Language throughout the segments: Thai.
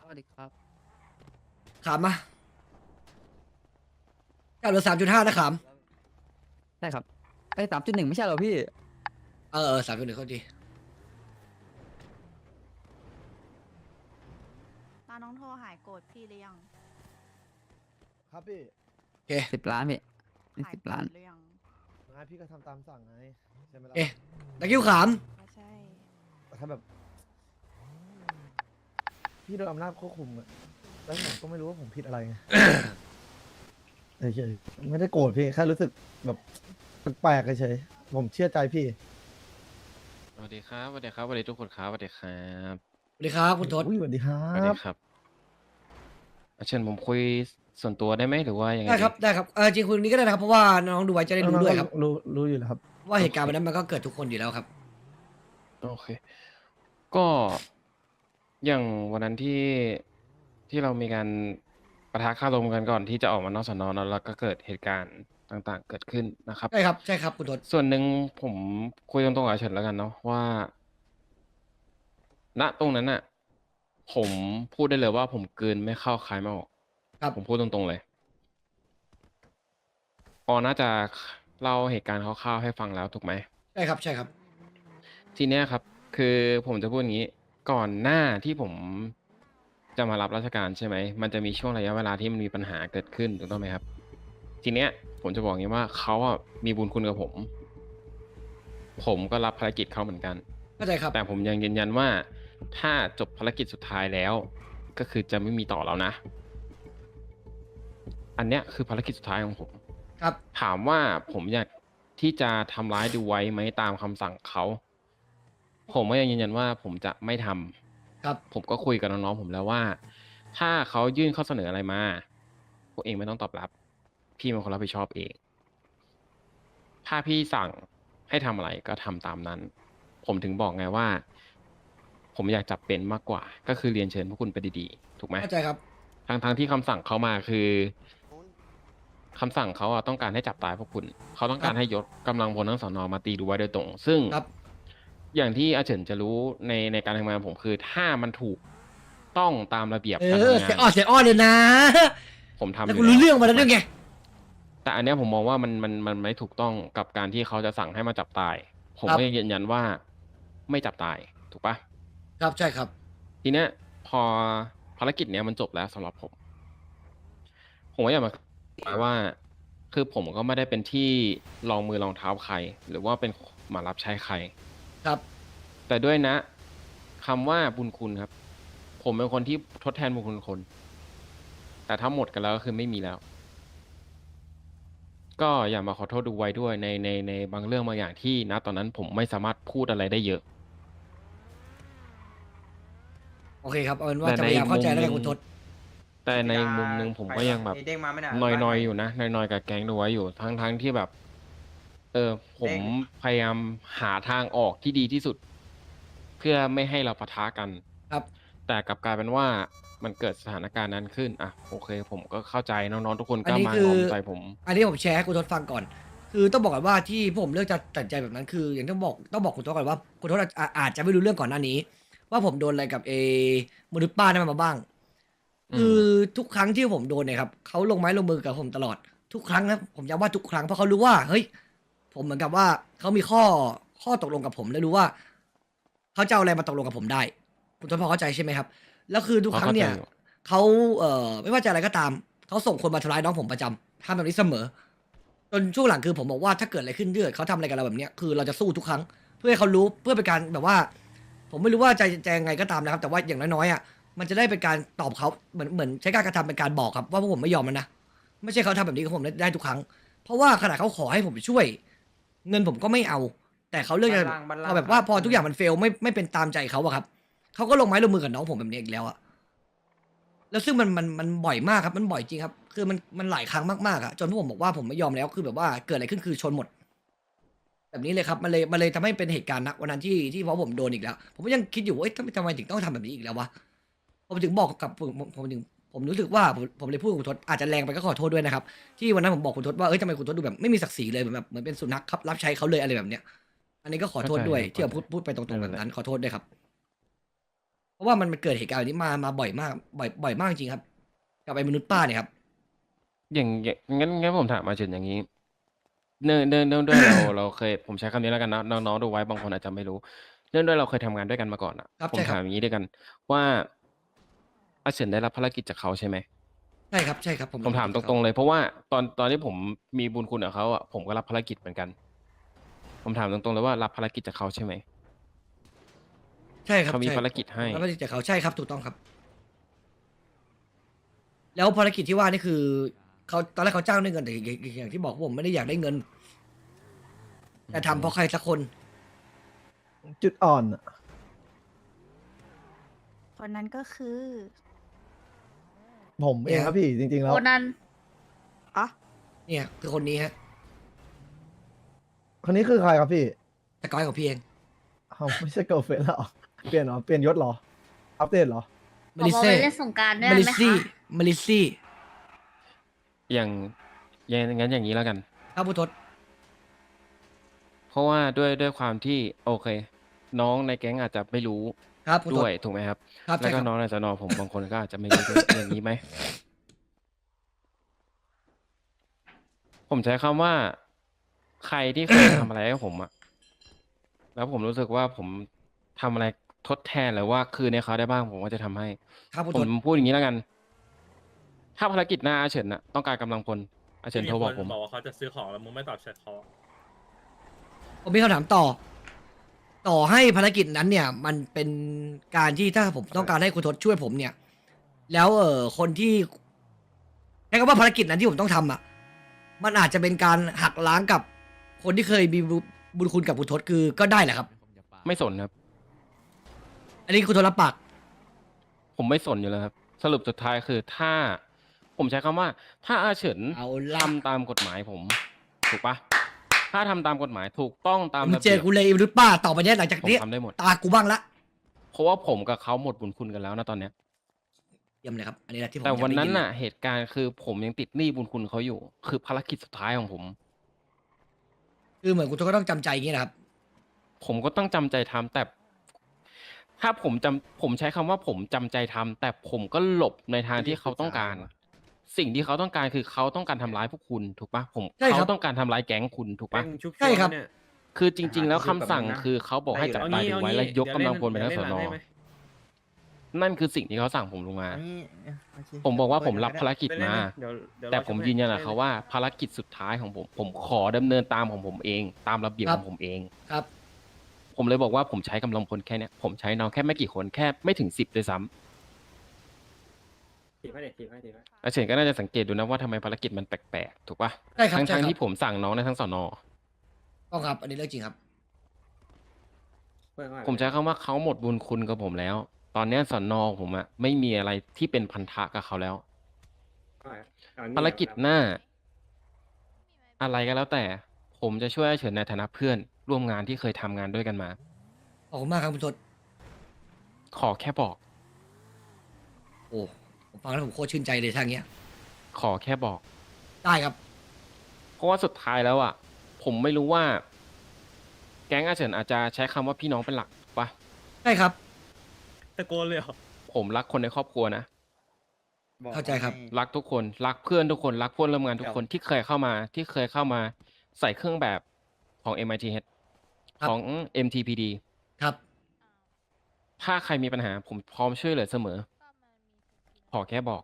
สวัสดีครับ ขามมาเก้าเหลือสามจุดห้านะขามใช่ครับไอ้สามจุดหนึ่งไม่ใช่เหรอพี่เออเออสามจุดหนึ่งเขาดีตาน้องโทรหายโกรธพี่หรือยังครับพี่โอเค สิบล้านพี่นี่หายสิบโกรล้าน ธหรือยังไงพี่ก็ทำตามสั่งไงใช่ไหมล่ะเอ๊ะนักยิ้วขาม ไม่ใช่แต่ถ้าแบบ พี่โดนอำนาจควบคุมอะแล้วผมก็ไม่รู้ว่าผมผิดอะไรไงเฉยๆไม่ได้โกรธพี่แค่รู้สึกแบบแปลกๆเฉยๆผมเชื่อใจพี่ สวัสดีครับสวัสดีครับสวัสดีทุกคนครับสวัสดีครับสวัสดีครับคุณทศ อุ้ยสวัสดีครัสวัสดีบ ครับอาเชิญผมคุยส่วนตัวได้ไหมหรือว่ายังไงได้ครับดีได้ครับเออจริงคุณนี้ก็ได้นะครับเพราะว่าน้องดูไว้จะได้รู้ด้วยครับ รู้รู้อยู่แล้วครับ ว่าเหตุการณ์วันนั้นมันก็เกิดทุกคนอยู่แล้วครับ โอเค ก็ อย่างวันนั้นที่ที่เรามีการประทะคารมกันก่อนที่จะออกมานอกสนอเนอะแล้วก็เกิดเหตุการณ์ต่างๆ เกิดขึ้นนะครับ ใช่ครับใช่ครับคุณทศส่วนหนึ่งผมคุยตรงๆกับอาเฉินแล้วกันเนาะว่า ณตรงนั้นน่ะ ผมพูดได้เลยว่าผมกลืนไม่เข้าคายไม่ออกครับผมพูดตรงๆเลยปอน่าจะเล่าเหตุการณ์คร่าวๆให้ฟังแล้วถูกไหม ใช่ครับใช่ครับ ทีเนี้ยครับ คือผมจะพูดอย่างนี้ ก่อนหน้าที่ผมจะมารับราชการใช่ไหม มันจะมีช่วงระยะเวลาที่มันมีปัญหาเกิดขึ้นถูกต้องไหมครับ ทีเนี้ยผมจะบอกอย่างนี้ว่าเขาอะมีบุญคุณกับผม ผมก็รับภารกิจเขาเหมือนกัน เข้าใจครับ แต่ผมยังยืนยันว่า ถ้าจบภารกิจสุดท้ายแล้ว ก็คือจะไม่มีต่อแล้วนะ อันเนี้ยคือภารกิจสุดท้ายของผม ครับ ถามว่าผมอยากที่จะทำร้ายดูไว้ไหมตามคำสั่งเขา ผมก็ยังยืนยันว่าผมจะไม่ทำครับ ผมก็คุยกับน้องๆผมแล้วว่า ถ้าเขายื่นข้อเสนออะไรมาพวกเองไม่ต้องตอบรับ พี่เป็นคนรับผิดชอบเอง ถ้าพี่สั่งให้ทำอะไรก็ทำตามนั้น ผมถึงบอกไงว่า ผมอยากจับเป็นมากกว่า ก็คือเรียนเชิญพวกคุณไปดีๆถูกไหม เข้าใจครับ ทางทางที่คำสั่งเขามาคือคำสั่งเขาอะต้องการให้จับตายพวกคุณ เขาต้องการให้ยศกำลังพลทั้งสอนอมาตีดูไว้โดยตรง ซึ่งครับ อย่างที่อาเฉินจะรู้ในในการทำงานผมคือ ถ้ามันถูกต้องตามระเบียบเอการอทำเสียงาอ้อนนเสียอ้อนเลยนะผมทำอแล้วยู่คุณรู้แล้วเรื่องมาแล้วด้วยไงแต่อันเนี้ยผมมองว่ามันมันมันไม่ถูกต้องกับการที่เขาจะสั่งให้มาจับตาย ผมครับก็ยังยืนยันว่าไม่จับตายถูกปะ ครับใช่ครับ ทีเนี้ยพอภารกิจเนี้ยมันจบแล้วสำหรับผม ผมก็อยากมาว่า คือผมก็ไม่ได้เป็นที่รองมือรองเท้าใคร หรือว่าเป็นมารับใช้ใคร ครับ แต่ด้วยนะคำว่าบุญคุณครับ ผมเป็นคนที่ทดแทนบุญคุณคน แต่ถ้าหมดกันแล้วก็คือไม่มีแล้ว ก็อยากมาขอโทษดูไว้ด้วยในในในบางเรื่องบางอย่างที่นะ ตอนนั้นผมไม่สามารถพูดอะไรได้เยอะ โอเคครับเอาเป็นว่าแต่จะพยายามเข้าใจแล้วในกันมุมคุณทศ แต่ในมุมหนึ่งผมก็ยังแบบ เด้งมาไม่นาน นอยนอยๆอยู่นะนอยนอยๆกับแก๊งดูไว้อยู่ทั้งทั้งที่แบบ เออผมพยายามหาทางออกที่ดีที่สุด เพื่อไม่ให้เราปะทะกัน ครับ แต่กลับกลายเป็นว่ามันเกิดสถานการณ์นั้นขึ้นอะโอเค ผมก็เข้าใจน้องๆทุกคนอันก็นี้มาคือหอมใจผม อันนี้ผมแชร์ให้คุณทศฟังก่อน คือต้องบอกก่อนว่าที่ผมเลือกจะตัดใจแบบนั้นคือ อย่างที่บอกต้องบอกคุณทศก่อนว่าคุณทศอาอาจจะไม่รู้เรื่องก่อนหน้านี้ ว่าผมโดนอะไรกับเอมนุษย์ป้านั่นมาบ้างอืมคือทุกครั้งที่ผมโดนเนี่ยครับเขาลงไม้ลงมือกับผมตลอดทุกครั้งนะผมย้ำว่าทุกครั้งเพราะเขารู้ว่าเฮ้ย ผมเหมือนกับว่าเขามีข้อข้อตกลงกับผมและรู้ว่าเขาจะเอาอะไรมาตกลงกับผมได้ คุณทศพอเข้าใจใช่ไหมครับ แล้วคือทุกครั้งเนี่ยพอเข้าใจอยู่เขาเอ่อไม่ว่าจะอะไรก็ตามเขาส่งคนมาทำร้ายน้องผมประจำทำแบบนี้เสมอ จนช่วงหลังคือผมบอกว่าถ้าเกิดอะไรขึ้นเดือดเขาทำอะไรกับเราแบบเนี้ยคือเราจะสู้ทุกครั้ง เพื่อให้เขารู้เพื่อเป็นการแบบว่า ผมไม่รู้ว่าจะจะยังไงก็ตามนะครับ แต่ว่าอย่างน้อยๆอะมันจะได้เป็นการตอบเขาเหมือนเหมือนใช้การกระทำเป็นการบอกครับ ว่าพวกผมไม่ยอมแล้วนะไม่ใช่เขาทำแบบนี้กับผมได้ทุกครั้ง เพราะว่าขนาดเขาขอให้ผมช่วย เงินผมก็ไม่เอา แต่เขาเลือกจะบัลลังก์บัลลังก์พอแบบว่าพอทุกอย่างมันเฟลไม่ไม่เป็นตามใจเขาอะครับเขาก็ลงไม้ลงมือกับน้องผมแบบนี้อีกแล้วอะแล้วซึ่งมันมันมันบ่อยมากครับมันบ่อยจริงครับ คือมันมันหลายครั้งมากๆอะจนพวกผมบอกว่าผมไม่ยอมแล้วคือแบบว่าเกิดอะไรขึ้นคือชนหมด แบบนี้เลยครับมันเลยมันเลยทำให้เป็นเหตุการณ์นะวันนั้นที่ที่เพราะผมโดนอีกแล้ว ผมก็ยังคิดอยู่ว่าเอ้ยทำไมทำไมถึงต้องทำแบบนี้อีกแล้ววะผมถึงบอกกับผมผมผมถึง ผมรู้สึกว่าผมผมเลยพูดกับคุณทศอาจจะแรงไปก็ขอโทษด้วยนะครับ ที่วันนั้นผมบอกคุณทศว่าเอ้ยทำไมคุณทศดูแบบไม่มีศักดิ์ศรีเลยเหมือนแบบเหมือนเป็นสุนัขครับรับใช้เขาเลยอะไรแบบเนี้ย อันนี้ก็ขอโทษด้วยเข้าใจที่ผมพูดพูดไปตรงๆแบบนั้นขอโทษด้วยครับ เพราะว่ามันมันเกิดเหตุการณ์แบบนี้มามาบ่อยมาก บ่อยบ่อยมากจริงครับ กับไอ้มนุษย์ป้าเนี่ยครับ อย่างอย่างงั้นงั้นผมถามมาเฉินอย่างนี้ เนื่องเนื่องเนื่องด้วยเราเราเคยผมใช้คำนี้แล้วกันนะน้องๆดูไว้บางคนอาจจะไม่รู้ เนื่องด้วยเราเคยทำงานด้วยกันมาก่อนอะ ครับผมใช่ครับ ถามอย่างนี้ด้วยกัน ว่า อาเฉินได้รับภารกิจจากเขาใช่ไหมใช่ครับใช่ครับผมผมถามตรงๆเลยเพราะว่าตอนตอนที่ผมมีบุญคุณกับเขาอะผมก็รับภารกิจเหมือนกัน ผมถามตรงๆเลยว่ารับภารกิจจากเขาใช่ไหมใช่ครับเขามีใช่ภารกิจให้ภารกิจจากเขาใช่ครับถูกต้องครับ แล้วภารกิจที่ว่านี่คือเขาตอนแรกเขาจ้างด้วยเงินแต่อย่างอย่างอย่างที่บอกผมไม่ได้อยากได้เงิน แต่ทำเพราะใครสักคน จุดอ่อนอะคนนั้นก็คือ ผมเองครับพี่จริง ๆ แล้ว โคนันอ๋อเนี่ยคือคนนี้ฮะคนนี้คือใครครับพี่สกอยของพี่เองเขาไม่ใช่เกิร์ลเฟนแล้วเหรอเปลี่ยนเหรอเปลี่ยนยศเหรอ อัปเดตเหรอมาบอกริว่าเซ่ไปเล่นสงกรารด้วยมากันริไหมซี่คะมาริซี่อย่างอย่างงั้นอย่างนี้แล้วกันครับผู้ทศเพราะว่าด้วยด้วยความที่โอเค น้องในแก๊งอาจจะไม่รู้ ครับผู้ทด้ศวยถูกไหมครับ ครับแล้วใช่คก็รับน้องในสนอผมบางคนก็อาจจะไม่รู้ด้วยอย่างนี้ไหม ผมใช้คำว่า ใครที่เคยทำอะไรให้ผมอะแล้วผมรู้สึกว่าผมทำอะไรทดแทนหรือว่าคืนให้เขาได้บ้าง ผมก็จะทำให้ ครับผู้ผทมศพูดอย่างนี้แล้วกัน ถ้าภารกิจหน้าอาเฉินอะต้องการกำลังพลอาเฉินโทรบอกผม บอกว่าเขาจะซื้อของแล้วมึงไม่ตอบแชทเขาอะผมมีคำถามต่อ ต่อให้ภารกิจนั้นเนี่ย มันเป็นการที่ถ้าผมต้องการให้คุณทศช่วยผมเนี่ย แล้วเออคนที่ใช้คำว่าภารกิจนั้นที่ผมต้องทำอะ มันอาจจะเป็นการหักล้างกับคนที่เคยมีบุบุญคุณกับคุณทศคือก็ได้แหละครับ ไม่สนครับ อันนี้คุณทศรับปากผมไม่สนอยู่แล้วครับ สรุปสุดท้ายคือถ้า ผมใช้คำว่า ถ้าอาเฉินเอาละ ทำตามกฎหมายผม ถูกปะ ถ้าทำตามกฎหมายถูกต้องตามมึงระเจเบีอยบกูเลยมนุษย์ป้าต่อไปเนี้ยหลังจากผมนี้ทำได้หมด ตากูบ้างละเพราะว่าผมกับเขาหมดบุญคุณกันแล้วนะตอนเนี้ย เยี่ยมเลยครับ อันนี้แหละที่ผมแต่อยากวันได้นั้นยิน่ะ เหตุการณ์คือผมยังติดหนี้บุญคุณเขาอยู่ คือภารกิจสุดท้ายของผม คือเหมือนคุณทศก็ต้องจำใจอย่างนี้นะครับ ผมก็ต้องจำใจทำแต่ ถ้าผมจำผมใช้คำว่าผมจำใจทำแต่ผมก็หลบในทางที่เขาต้องการ สิ่งที่เขาต้องการคือเขาต้องการทำร้ายพวกคุณถูกปะผมใช่ครับ เขาต้องการทำร้ายแก๊งคุณถูกปะใช่ครับ คือจริง ๆ แล้วคำสั่งคือเขาบอกให้จับเอาตางี้ดูเอาไว้งี้และยกกำลังพลไปเดี๋ทั้ยวงสเล่นนหลังได้ไหมนั่นคือสิ่งที่เขาสั่งผมลงมา อันนี้โอเคผมบอกว่าผมรับภารกิจเล่นมาๆเดี๋ยวเดี๋ยวแต่รอผมแชทยืนยันกับให้เขาว่าภารกิจสุดท้ายของผมผมขอดำเนินตามของผมเอง ตามระเบียบครัขบ องผมเอง ครับ ผมเลยบอกว่าผมใช้กำลังพลแค่เนี้ยผมใช้น้องแค่ไม่กี่คนแค่ไม่ถึงสิบด้วยซ้ำ ถีบให้เด็กถีบให้ถีบให้แล้วเฉินก็น่าจะสังเกตดูนะว่าทำไมภารกิจมันแปลกๆ ถูกปะใช่ครับทั้งใช่ทั้งครับที่ผมสั่งน้องในทั้งสอนอ ต้องครับ อันนี้เรื่องจริงครับผมใช้คำว่าเขาหมดบุญคุณกับผมแล้ว ตอนเนี้ยสอนอผมอะไม่มีอะไรที่เป็นพันธะกับเขาแล้วภารกิจหน้า อะไรก็แล้วแต่ ผมจะช่วยอาเฉินในฐานะเพื่อนร่วมงานที่เคยทำงานด้วยกันมา ขอบคุณมากครับคุณทศขอแค่บอก โอ้ ผมฟังแล้วผมโคตรชื่นใจเลยทางเนี้ย ขอแค่บอก ได้ครับ เพราะว่าสุดท้ายแล้วอะ ผมไม่รู้ว่า แก๊งอาเฉินอาจจะใช้คำว่าพี่น้องเป็นหลักปะได้ครับ ตะโกนเลยเหรอผมรักคนในครอบครัวนะบอกเข้าใจครับให้ รักทุกคนรักเพื่อนทุกคนรักเพื่อนร่วมงานทุกคนที่เคยเข้ามาที่เคยเข้ามาใส่เครื่องแบบของ MITH ครับ ของ MTPD ครับ ถ้าใครมีปัญหาผมพร้อมช่วยเหลือเสมอ ขอแค่บอก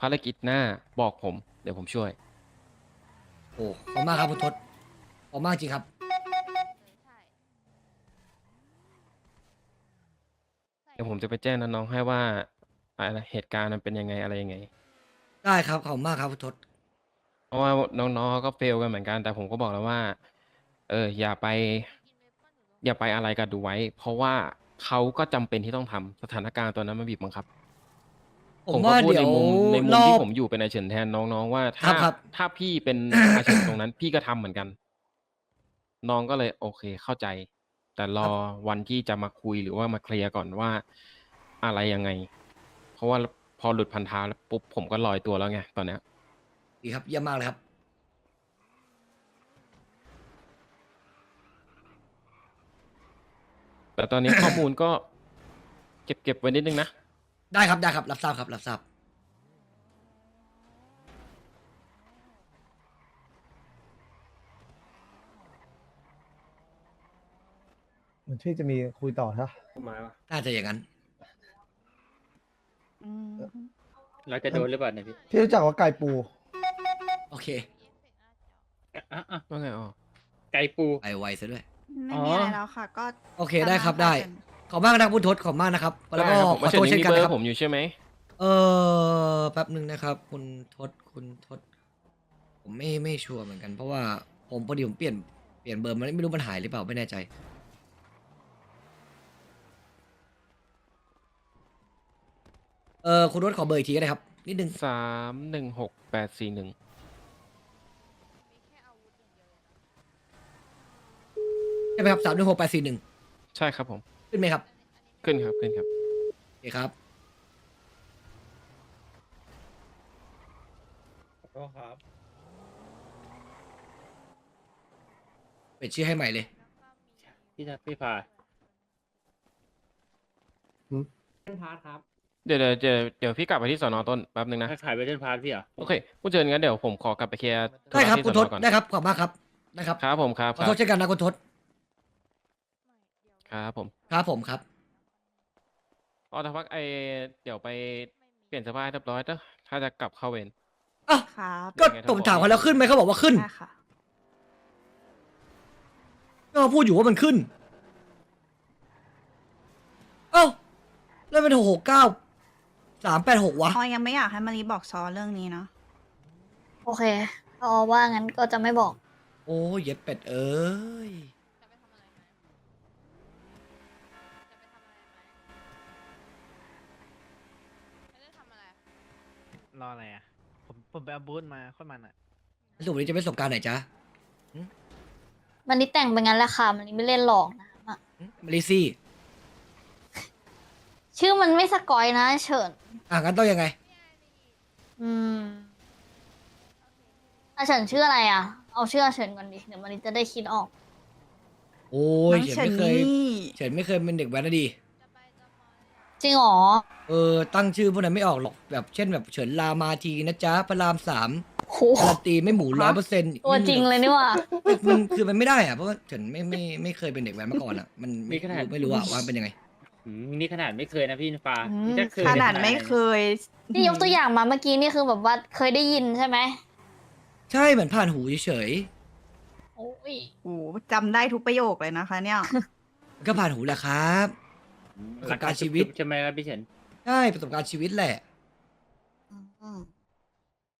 ภารกิจหน้าบอกผม เดี๋ยวผมช่วย โอ้ขอบคุณมากครับคุณทศขอบคุณมากจริงครับ เดี๋ยวผมจะไปแจ้งน้องๆให้ว่าอะไรเหตุการณ์มันเป็นยังไงอะไรยังไง ได้ครับขอบคุณมากครับคุณทศเพราะว่าน้องๆเขาก็เฟลกันเหมือนกัน แต่ผมก็บอกแล้วว่า เอออย่าไป อย่าไปอะไรกับดูไว้ เพราะว่า เขาก็จำเป็นที่ต้องทำสถานการณ์ตอนนั้นมันบีบบังคับผมก็ว่าพูดเดี๋ในยวมุมในมุรมอที่บ ผมอยู่เป็นอาเฉินแทนน้องๆว่าครัถ้าบครับ ถ้าพี่เป็นอาเฉินตรงนั้น พี่ก็ทำเหมือนกัน น้องก็เลยโอเคเข้าใจ แต่รอวันที่จะมาคุยหรือว่ามาเคลียร์ก่อนว่าอะไรยังไง เพราะว่าพอหลุดพันธาแล้วปุ๊บผมก็ลอยตัวแล้วไงตอนเนี้ย ดีครับเยี่ยมมากเลยครับ แต่ตอนนี้ข้อมูลก็ เก็บเก็บไว้นิดนึงนะ ได้ครับได้ครับรับทราบครับรับทราบเหมือนพี่จะมีคุยต่อใช่ปะไม้ปะน่าจะอย่างนั้น อืมเราจะโดนหรือเปล่าเนี่ยพี่พี่รู้จักว่าไก่ปูโอเค อะอะว่าไงอ๋อไก่ปูไปไวซะด้วย ไม่มีอะไรแล้วค่ะ ก็โอเคได้ครับได้ ขอบมากนะครับคุณทศขอบมากนะครับ แล้วก็ได้ครับผมขอว่าโทษเช่เช่นนนี้กันเบอนะครับร์ผมอยู่ใช่ไหมเออแป๊บหนึ่งนะครับ คุณทศคุณทศผมไม่ไม่ชัวร์เหมือนกัน เพราะว่าผมพอดีผมเปลี่ยนเปลี่ยนเบอร์มันไม่รู้มันหายหรือเปล่าไม่แน่ใจ เออคุณทศขอเบอร์อีกทีก็ได้ครับนิดนึงสามหนึ่งหกแปดสี่หนึ่ง ใช่ไหมครับสามหนึ่งหกแปดสี่หนึ่งใช่ครับผม ขึ้นไหมครับขึ้นครับ ขึ้นครับ โอเคครับขอโทษครับเปลี่ยนชื่อให้ใหม่เลย พี่จะพี่พาเดี๋ยวเดี๋ยวเดี๋ยวเดี๋ยวพี่กลับไปที่สอนอต้นแป๊บนึงนะถ้าขายไปเล่นพาร์ทพี่เหรอโอเคคุณเชิญงั้นเดี๋ยวผมขอกลับไปเคลียร์ธุได้ระครับที่คุณสทอศนอก่อนได้ครับขอบมากครับได้ครับ ครับผมครับขคอรับโทษเช่นกันนะคุณทศ ครับผมครับผมครับ อ๋อแต่พักไอเดี๋ยวไปเปลี่ยนเสื้อผ้าให้เรียบร้อยเด้อถ้าจะกลับเข้าเวรอะครับก็ผมถามเขาแล้วขึ้นไหมเขาบอกว่าขึ้น ได้ค่ะ ก็พูดอยู่ว่ามันขึ้น เอ้า แล้วเป็นหกหกเก้าสามแปดหกวะออยยังไม่อยากให้มารีบอกซอเรื่องนี้เนาะ โอเคพอว่างั้นก็จะไม่บอก โอ้ยเย็ดเป็ดเอ้ย รออะไรอะ ผมผมไปเอาบูธมาโค่อยมันอะ สรุปนี้จะเป็นประสบการณ์ไหนจ๊ะมันนี่แต่งไปงั้นแหละค่ะ มันนี่ไม่เล่นหลอกนะอะมาริซี่ ชื่อมันไม่สกอยนะ เฉิน อะงั้นต้องยังไง อืมอาเฉินชื่ออะไรอะ เอาชื่ออาเฉินก่อนดิ เดี๋ยวมันนี่จะได้คิดออก โอ้ยน้องเฉินไม่เคยนี่ เฉินไม่เคยเป็นเด็กแว้นนะดี จริงเหรอ เออตั้งชื่อพวกนั้นไม่ออกหรอกแบบเช่นแบบเฉินลามาทีนะจ๊ะพระรามสามโหการันตีไม่หมูร้อยเปอร์เซ็นต์ตัวจริงเลยนี่หว่ามันคือมันไม่ได้อะเพราะว่าเฉินไม่ไม่ไม่เคยเป็นเด็กแว้นมาก่อนอะมันมีไม่ขนาดรู้ไม่รู้อะว่าเป็นยังไงอืมนี่ขนาดไม่เคยนะพี่ฟ้าอืมนี่ถ้าเคยขนาดไม่เคยที่ยกตัวอย่างมาเมื่อกี้นี่คือแบบว่าเคยได้ยินใช่ไหมใช่เหมือนผ่านหูเฉยโอ้ยโอ้จำได้ทุกประโยคเลยนะคะ เนี่ยๆมันก็ผ่านหูแหละครับ ประสบการณ์ชีวิต ใช่ไหมครับพี่เฉิน ใช่ประสบการณ์ชีวิตแหละ อืม